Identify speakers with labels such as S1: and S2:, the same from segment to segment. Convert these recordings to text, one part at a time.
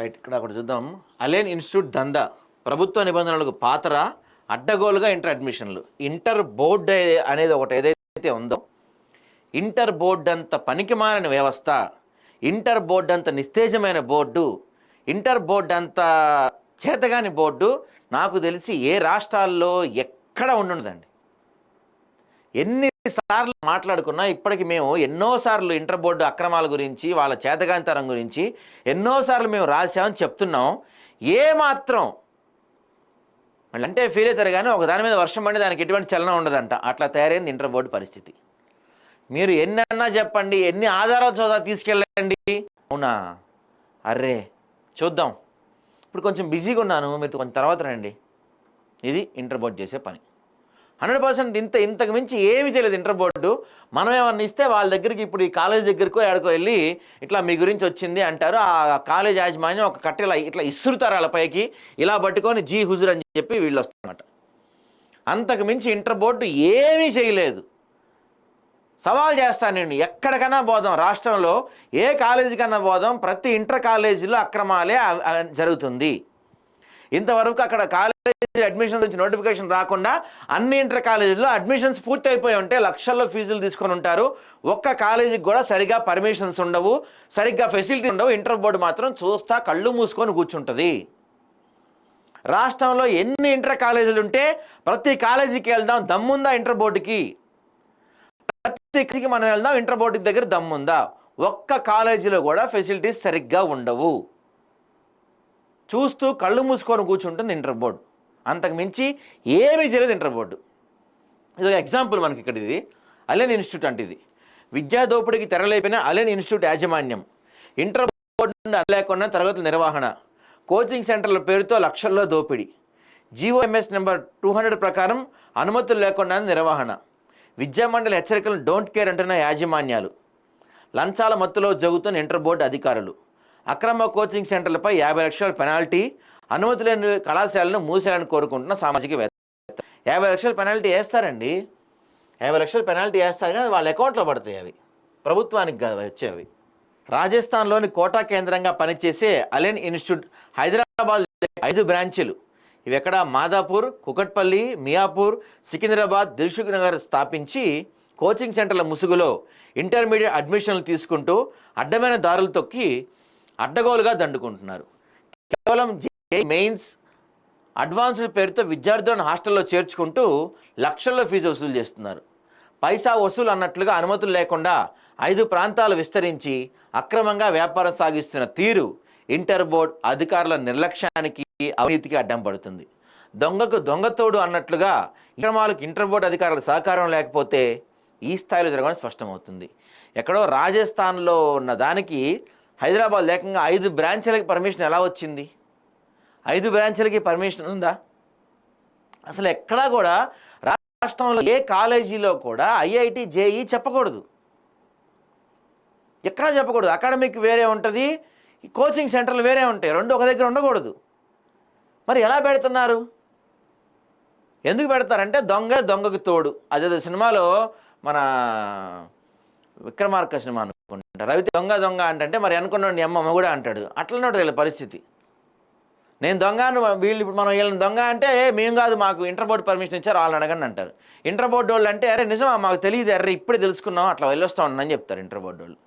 S1: Right ఇక్కడ ఒకటి చూద్దాం. అలేన్ ఇన్స్టిట్యూట్ దందా. ప్రభుత్వ నిబంధనలకు పాత్ర అడ్డగోలుగా ఇంటర్ అడ్మిషన్లు. ఇంటర్ బోర్డ్ అనేది ఒకటి ఏదైతే ఉందో ఇంటర్ బోర్డ్ అంత పనికిమాలిన వ్యవస్థ ఇంటర్ బోర్డు అంత నిస్తేజమైన బోర్డు ఇంటర్ బోర్డు అంత చేతగాని బోర్డు నాకు తెలిసి ఏ రాష్ట్రాల్లో ఎక్కడ ఉండుండదండి. ఎన్ని సార్లు మాట్లాడుకున్నా ఇప్పటికి మేము ఎన్నోసార్లు ఇంటర్ బోర్డు అక్రమాల గురించి వాళ్ళ చేతగాంతరం గురించి ఎన్నోసార్లు మేము రాశామని చెప్తున్నాం. ఏ మాత్రం అంటే ఫీల్ అవుతారు కానీ ఒక దాని మీద వర్షం పడి దానికి ఎటువంటి చలనం ఉండదంట. అట్లా తయారైంది ఇంటర్ బోర్డు పరిస్థితి. మీరు ఎన్నన్నా చెప్పండి ఎన్ని ఆధారాలు చోదా తీసుకెళ్ళండి? అవునా? అర్రే చూద్దాం. ఇప్పుడు కొంచెం బిజీగా ఉన్నాను మీరు కొంచెం తర్వాత రండి. ఇది ఇంటర్ బోర్డు చేసే పని. హండ్రెడ్ పర్సెంట్ ఇంత ఇంతకు మించి ఏమీ చేయలేదు ఇంటర్ బోర్డు. మనం ఏమన్నా ఇస్తే వాళ్ళ దగ్గరికి ఇప్పుడు ఈ కాలేజ్ దగ్గరకో ఎడకో వెళ్ళి ఇట్లా మీ గురించి వచ్చింది అంటారు. ఆ కాలేజ్ యాజమాన్యం ఒక కట్టెల ఇట్లా ఇసురుతారు వాళ్ళ పైకి ఇలా పట్టుకొని జీ హుజుర్ అని చెప్పి వీళ్ళు వస్తారన్నమాట అంతకు మించి ఇంటర్ బోర్డు ఏమీ చేయలేదు. సవాల్ చేస్తాను నేను ఎక్కడికైనా పోదాం రాష్ట్రంలో ఏ కాలేజీ కన్నా పోదాం ప్రతి ఇంటర్ కాలేజీలో అక్రమాలే జరుగుతుంది. ఇంతవరకు అక్కడ కాలేజ్ అడ్మిషన్ నుంచి నోటిఫికేషన్ రాకుండా అన్ని ఇంటర్ కాలేజీల్లో అడ్మిషన్స్ పూర్తి అయిపోయి ఉంటే లక్షల్లో ఫీజులు తీసుకొని ఉంటారు. ఒక్క కాలేజీకి కూడా సరిగా పర్మిషన్స్ ఉండవు. సరిగ్గా ఫెసిలిటీ ఉండవు. ఇంటర్ బోర్డు మాత్రం చూస్తా కళ్ళు మూసుకొని కూర్చుంటుంది. రాష్ట్రంలో ఎన్ని ఇంటర్ కాలేజీలు ఉంటే ప్రతి కాలేజీకి వెళ్దాం దమ్ముందా ఇంటర్ బోర్డుకి ప్రతి మనం వెళ్దాం ఇంటర్ బోర్డు దగ్గర దమ్ముందా? ఒక్క కాలేజీలో కూడా ఫెసిలిటీస్ సరిగ్గా ఉండవు. చూస్తూ కళ్ళు మూసుకొని కూర్చుంటుంది ఇంటర్ బోర్డు అంతకు మించి ఏమీ చేయలేదు ఇంటర్ బోర్డు. ఇది ఒక ఎగ్జాంపుల్ మనకి ఇక్కడ ఇది. అలెన్ ఇన్స్టిట్యూట్ అంటే ఇది. విద్యా దోపిడీకి తెరలేపిన అలెన్ ఇన్స్టిట్యూట్ యాజమాన్యం. ఇంటర్ బోర్డు నుండి లేకుండా తరగతుల నిర్వహణ. కోచింగ్ సెంటర్ల పేరుతో లక్షల్లో దోపిడీ. జీఓఎంఎస్ నెంబర్ టూ హండ్రెడ్ ప్రకారం అనుమతులు లేకుండా నిర్వహణ. విద్యామండలి హెచ్చరికలను డోంట్ కేర్ అంటున్న యాజమాన్యాలు. లంచాల మత్తులో జరుగుతున్న ఇంటర్ బోర్డు అధికారులు. అక్రమ కోచింగ్ సెంటర్లపై యాభై లక్షల పెనాల్టీ అనుమతి లేని కళాశాలను మూసేయాలని కోరుకుంటున్న సామాజికవేత్త యాభై లక్షల పెనాల్టీ వేస్తారండి. యాభై లక్షల పెనాల్టీ వేస్తారు కానీ వాళ్ళ అకౌంట్లో పడతాయి అవి. ప్రభుత్వానికి వచ్చేవి. రాజస్థాన్లోని కోటా కేంద్రంగా పనిచేసే అలెన్ ఇన్స్టిట్యూట్ హైదరాబాద్ ఐదు బ్రాంచీలు. ఇవి ఎక్కడ? మాదాపూర్ కుకట్పల్లి మియాపూర్ సికింద్రాబాద్ దిల్సుఖ్ నగర్ స్థాపించి కోచింగ్ సెంటర్ల ముసుగులో ఇంటర్మీడియట్ అడ్మిషన్లు తీసుకుంటూ అడ్డమైన దారులు తొక్కి అడ్డగోలుగా దండుకుంటున్నారు. కేవలం మెయిన్స్ అడ్వాన్స్డ్ పేరుతో విద్యార్థులను హాస్టల్లో చేర్చుకుంటూ లక్షల్లో ఫీజు వసూలు చేస్తున్నారు. పైసా వసూలు అన్నట్లుగా అనుమతులు లేకుండా ఐదు ప్రాంతాలు విస్తరించి అక్రమంగా వ్యాపారం సాగిస్తున్న తీరు ఇంటర్ బోర్డ్ అధికారుల నిర్లక్ష్యానికి అవినీతికి అడ్డం పడుతుంది. దొంగకు దొంగతోడు అన్నట్లుగా అక్రమాలకు ఇంటర్ బోర్డు అధికారుల సహకారం లేకపోతే ఈ స్థాయిలో జరగడం స్పష్టమవుతుంది. ఎక్కడో రాజస్థాన్లో ఉన్న దానికి హైదరాబాద్ లేకంగా ఐదు బ్రాంచ్లకి పర్మిషన్ ఎలా వచ్చింది? ఐదు బ్రాంచ్లకి పర్మిషన్ ఉందా? అసలు ఎక్కడా కూడా రాష్ట్రంలో ఏ కాలేజీలో కూడా ఐఐటి జేఈ చెప్పకూడదు. ఎక్కడా చెప్పకూడదు. అకాడమిక్ వేరే ఉంటుంది ఈ కోచింగ్ సెంటర్లు వేరే ఉంటాయి. రెండు ఒక దగ్గర ఉండకూడదు. మరి ఎలా పెడుతున్నారు? ఎందుకు పెడతారంటే దొంగ దొంగకు తోడు. అదేదో సినిమాలో మన విక్రమార్క సినిమా అనుకుంటా. రవి దొంగ దొంగ అంటే మరి అనుకున్నాడు నీ అమ్మ కూడా అంటాడు. అట్లనే వీళ్ళ పరిస్థితి. నేను దొంగను వీళ్ళు ఇప్పుడు మనం వీళ్ళని దొంగ అంటే మేము కాదు మాకు ఇంటర్ బోర్డు పర్మిషన్ ఇచ్చారు వాళ్ళని అడగండి అంటారు. ఇంటర్ బోర్డు వాళ్ళు అంటే అరే నిజమా మాకు తెలియదు అరే ఇప్పుడే తెలుసుకున్నాం అట్లా వెళ్ళొస్తా ఉండని చెప్తారు ఇంటర్ బోర్డు వాళ్ళు.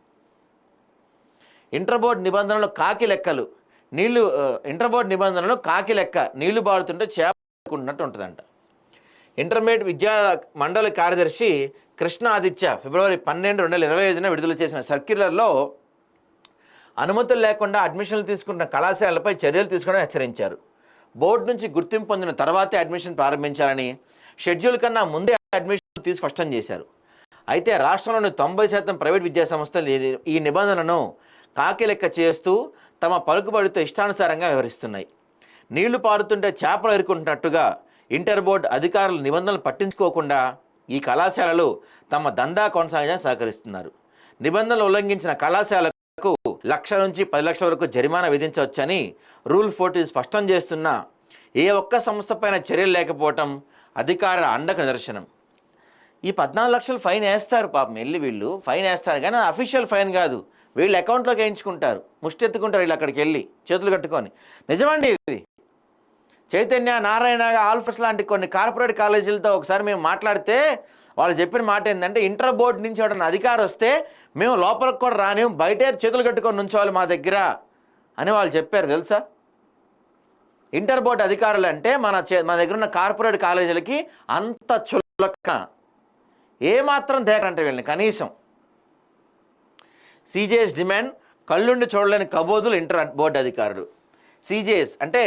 S1: ఇంటర్ బోర్డు నిబంధనలు కాకి లెక్కలు నీళ్ళు ఇంటర్ బోర్డు నిబంధనలు కాకి లెక్క నీళ్ళు బారుతుంటే చేపట్టుకుంటున్నట్టు ఉంటుందంట. ఇంటర్మీడియట్ విద్యా మండలి కార్యదర్శి కృష్ణ ఆదిత్య ఫిబ్రవరి పన్నెండు రెండు వేల ఇరవై ఐదున విడుదల చేసిన సర్క్యులర్లో అనుమతులు లేకుండా అడ్మిషన్లు తీసుకుంటున్న కళాశాలపై చర్యలు తీసుకోవడం హెచ్చరించారు. బోర్డు నుంచి గుర్తింపు పొందిన తర్వాతే అడ్మిషన్ ప్రారంభించాలని షెడ్యూల్ కన్నా ముందే అడ్మిషన్ తీసి స్పష్టం చేశారు. అయితే రాష్ట్రంలోని తొంభై శాతం ప్రైవేట్ విద్యాసంస్థలు ఈ- నిబంధనను కాకి లెక్క చేస్తూ తమ పలుకుబడితో ఇష్టానుసారంగా వ్యవహరిస్తున్నాయి. నీళ్ళు పారుతుంటే చేపలు ఎరుకుంటున్నట్టుగా ఇంటర్ బోర్డు అధికారులు నిబంధనలు పట్టించుకోకుండా ఈ కళాశాలలు తమ దందా కొనసాగించడానికి సహకరిస్తున్నారు. నిబంధనలు ఉల్లంఘించిన కళాశాల వరకు లక్ష నుంచి పది లక్షల వరకు జరిమానా విధించవచ్చని రూల్ ఫోర్టీన్ స్పష్టం చేస్తున్న ఏ ఒక్క సంస్థపైన చర్యలు లేకపోవటం అధికారుల అండకు నిదర్శనం. ఈ పద్నాలుగు లక్షలు ఫైన్ వేస్తారు పాపం వెళ్ళి వీళ్ళు. ఫైన్ వేస్తారు కానీ అఫీషియల్ ఫైన్ కాదు. వీళ్ళు అకౌంట్లోకి వేయించుకుంటారు. ముష్టి ఎత్తుకుంటారు వీళ్ళు అక్కడికి వెళ్ళి చేతులు కట్టుకొని. నిజమండి ఇది. చైతన్య నారాయణ ఆల్ఫర్స్ లాంటి కొన్ని కార్పొరేట్ కాలేజీలతో ఒకసారి మేము మాట్లాడితే వాళ్ళు చెప్పిన మాట ఏంటంటే ఇంటర్ బోర్డు నుంచి ఎవడన్నా అధికారం వస్తే మేము లోపలికి కూడా రాని బయటే చేతులు కట్టుకొని నుంచోవాలి మా దగ్గర అని వాళ్ళు చెప్పారు తెలుసా? ఇంటర్ బోర్డు అధికారులు అంటే మన చే మన దగ్గర ఉన్న కార్పొరేట్ కాలేజీలకి అంత చులక. ఏమాత్రం దేకరంటే వీళ్ళని కనీసం. సీజేఎస్ డిమాండ్ కళ్ళుండి చూడలేని కబోదులు ఇంటర్ బోర్డు అధికారులు. సీజేఎస్ అంటే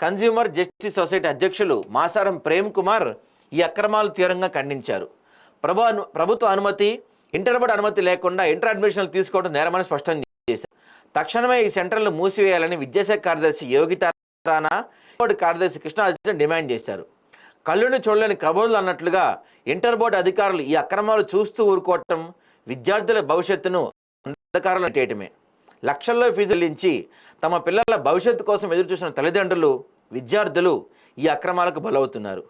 S1: కన్జ్యూమర్ జస్టిస్ సొసైటీ అధ్యక్షులు మాసారం ప్రేమ్ కుమార్ ఈ అక్రమాలు తీవ్రంగా ఖండించారు. ప్రభు ప్రభుత్వ అనుమతి ఇంటర్ అనుమతి లేకుండా ఇంటర్ అడ్మిషన్లు తీసుకోవడం నేరమని స్పష్టం చేశారు. తక్షణమే ఈ సెంటర్లు మూసివేయాలని విద్యాశాఖ కార్యదర్శి యోగిత రాణా కార్యదర్శి కృష్ణాదిత్య డిమాండ్ చేశారు. కళ్ళుని చూడలేని కబోర్లు అన్నట్లుగా ఇంటర్ బోర్డు అధికారులు ఈ అక్రమాలు చూస్తూ ఊరుకోవటం విద్యార్థుల భవిష్యత్తును అంధకారంలో చేయటమే లక్షల్లో ఫీజులు చెల్లించి తమ పిల్లల భవిష్యత్తు కోసం ఎదురుచూసిన తల్లిదండ్రులు విద్యార్థులు ఈ అక్రమాలకు బలవుతున్నారు.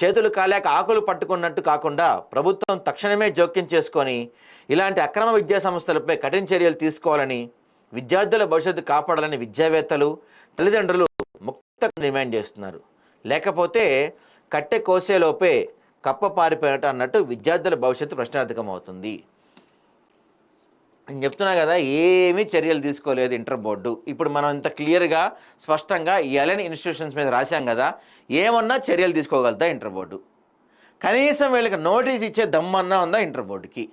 S1: చేతులు కాలేక ఆకులు పట్టుకున్నట్టు కాకుండా ప్రభుత్వం తక్షణమే జోక్యం చేసుకొని ఇలాంటి అక్రమ విద్యా సంస్థలపై కఠిన చర్యలు తీసుకోవాలని విద్యార్థుల భవిష్యత్తు కాపాడాలని విద్యావేత్తలు తల్లిదండ్రులు ముక్త డిమాండ్ చేస్తున్నారు. లేకపోతే కట్టె కోసేలోపే కప్ప పారిపోయినట్టు అన్నట్టు విద్యార్థుల భవిష్యత్తు ప్రశ్నార్థకం అవుతుంది నేను చెప్తున్నా కదా ఏమీ చర్యలు తీసుకోలేదు ఇంటర్ బోర్డు. ఇప్పుడు మనం ఇంత క్లియర్గా స్పష్టంగా ఎలని ఇన్స్టిట్యూషన్స్ మీద రాశాం కదా ఏమన్నా చర్యలు తీసుకోగలుగుతా ఇంటర్ బోర్డు? కనీసం వీళ్ళకి నోటీస్ ఇచ్చే దమ్మన్నా ఉందా ఇంటర్ బోర్డుకి?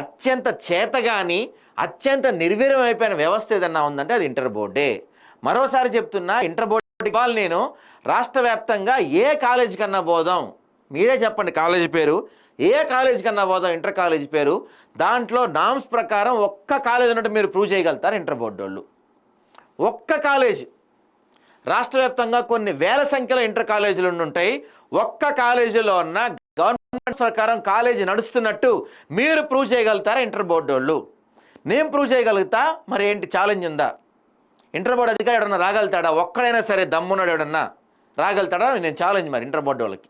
S1: అత్యంత చేతగాని అత్యంత నిర్వీర్యం అయిపోయిన వ్యవస్థ ఏదన్నా ఉందంటే అది ఇంటర్ బోర్డే. మరోసారి చెప్తున్నా ఇంటర్ బోర్డు ఇవాళ నేను రాష్ట్ర వ్యాప్తంగా ఏ కాలేజీ కన్నా పోదాం మీరే చెప్పండి కాలేజీ పేరు. ఏ కాలేజ్ కన్నా పోదాం ఇంటర్ కాలేజ్ పేరు. దాంట్లో నామ్స్ ప్రకారం ఒక్క కాలేజ్ ఉన్నట్టు మీరు ప్రూవ్ చేయగలుగుతారు ఇంటర్ బోర్డు వాళ్ళు. ఒక్క కాలేజ్. రాష్ట్ర వ్యాప్తంగా కొన్ని వేల సంఖ్యలో ఇంటర్ కాలేజీలు ఉంటాయి. ఒక్క కాలేజీలో ఉన్న గవర్నమెంట్ ప్రకారం కాలేజీ నడుస్తున్నట్టు మీరు ప్రూవ్ చేయగలుగుతారా ఇంటర్ బోర్డు వాళ్ళు? నేను ప్రూవ్ చేయగలుగుతా? మరి ఏంటి ఛాలెంజ్ ఉందా? ఇంటర్ బోర్డు అధికారి ఎవడన్నా రాగలుగుతాడా? ఒక్కడైనా సరే దమ్మున్నాడు ఎవడన్నా రాగలుగుతాడా? నేను ఛాలెంజ్ మరి ఇంటర్ బోర్డు వాళ్ళకి.